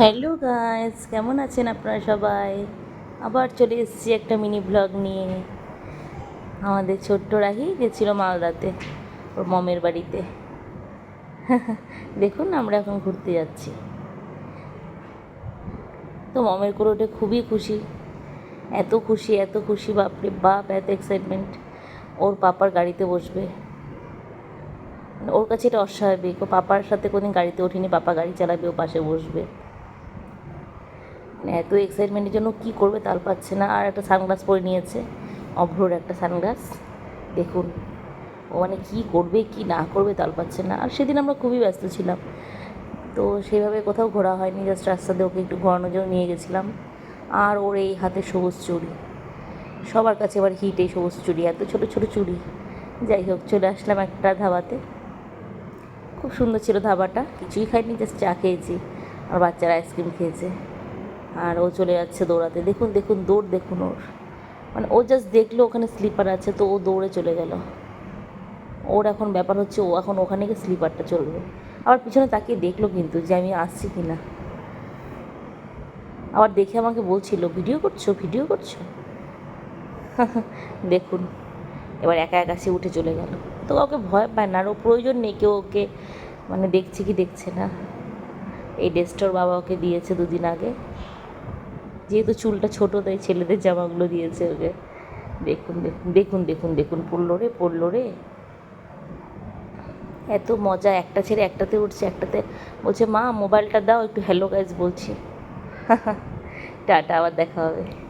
Hello guys কেমন আছেন আপনারা সবাই? আবার চলে এসেছি একটা মিনি ব্লগ নিয়ে। আমাদের ছোট্ট রাহি গেছিল মালদাতে, ওর মমের বাড়িতে। দেখুন আমরা এখন ঘুরতে যাচ্ছি। তো মমের ওঠে খুবই খুশি। এত খুশি এত খুশি, বাপরে বাপ, এত এক্সাইটমেন্ট ওর পাপার গাড়িতে বসবে। ওর কাছে এটা অস্বাভাবিক, ও পাপার সাথে কোনোদিন গাড়িতে ওঠেনি, পাপা গাড়ি চালাবে, ও পাশে বসবে। মানে এত এক্সাইটমেন্টের জন্য কী করবে তাল পাচ্ছে না। আর একটা সানগ্লাস পরে নিয়েছে, অভ্রর একটা সানগ্লাস দেখুন, ও মানে কী করবে, কি না করবে তাল পাচ্ছে না। আর সেদিন আমরা খুবই ব্যস্ত ছিলাম। তো সেইভাবে কোথাও ঘোরা হয়নি জাস্ট রাস্তাতে ওকে একটু ঘোরানোর জন্য নিয়ে গেছিলাম। আর ওর এই হাতে সবুজ চুড়ি। সবার কাছে এবার হিট এই সবুজ চুড়ি, এত ছোটো ছোটো চুড়ি। যাই হোক, চলে আসলাম একটা ধাবাতে। খুব সুন্দর ছিল ধাবাটা, কিছুই খাইনি জাস্ট চা খেয়েছি। আর বাচ্চারা আইসক্রিম খেয়েছে। আর ও চলে যাচ্ছে দৌড়াতে। দেখুন দেখুন, দৌড়, দেখুন ওর। মানে ও জাস্ট দেখল ওখানে স্লিপার আছে, তো ও দৌড়ে চলে গেল। ওর এখন ব্যাপার হচ্ছে, ও এখন ওখানে গিয়ে স্লিপারটা চলবে। আবার পিছনে তাকিয়ে দেখল কিন্তু যে আমি আসছি কি না আবার দেখে আমাকে বলছিল, ভিডিও করছ ভিডিও করছ? দেখুন, এবার একা একা সে উঠে চলে গেল। তো ওকে ভয় পায় না, আর ও প্রয়োজন নেই কেউ ওকে মানে দেখছে কি দেখছে না। এই ড্রেসটার বাবা ওকে দিয়েছে দুদিন আগে। যেহেতু চুলটা ছোটো, তাই ছেলেদের জামাগুলো দিয়েছে ওকে। দেখুন দেখুন দেখুন দেখুন দেখুন, পড়ল রে পড়ল রে। এত মজা, একটা ছেড়ে একটাতে উঠছে, একটাতে বলছে, মা, মোবাইলটা দাও, একটু হ্যালো গাইজ বলছি। টাটা, আবার দেখা হবে।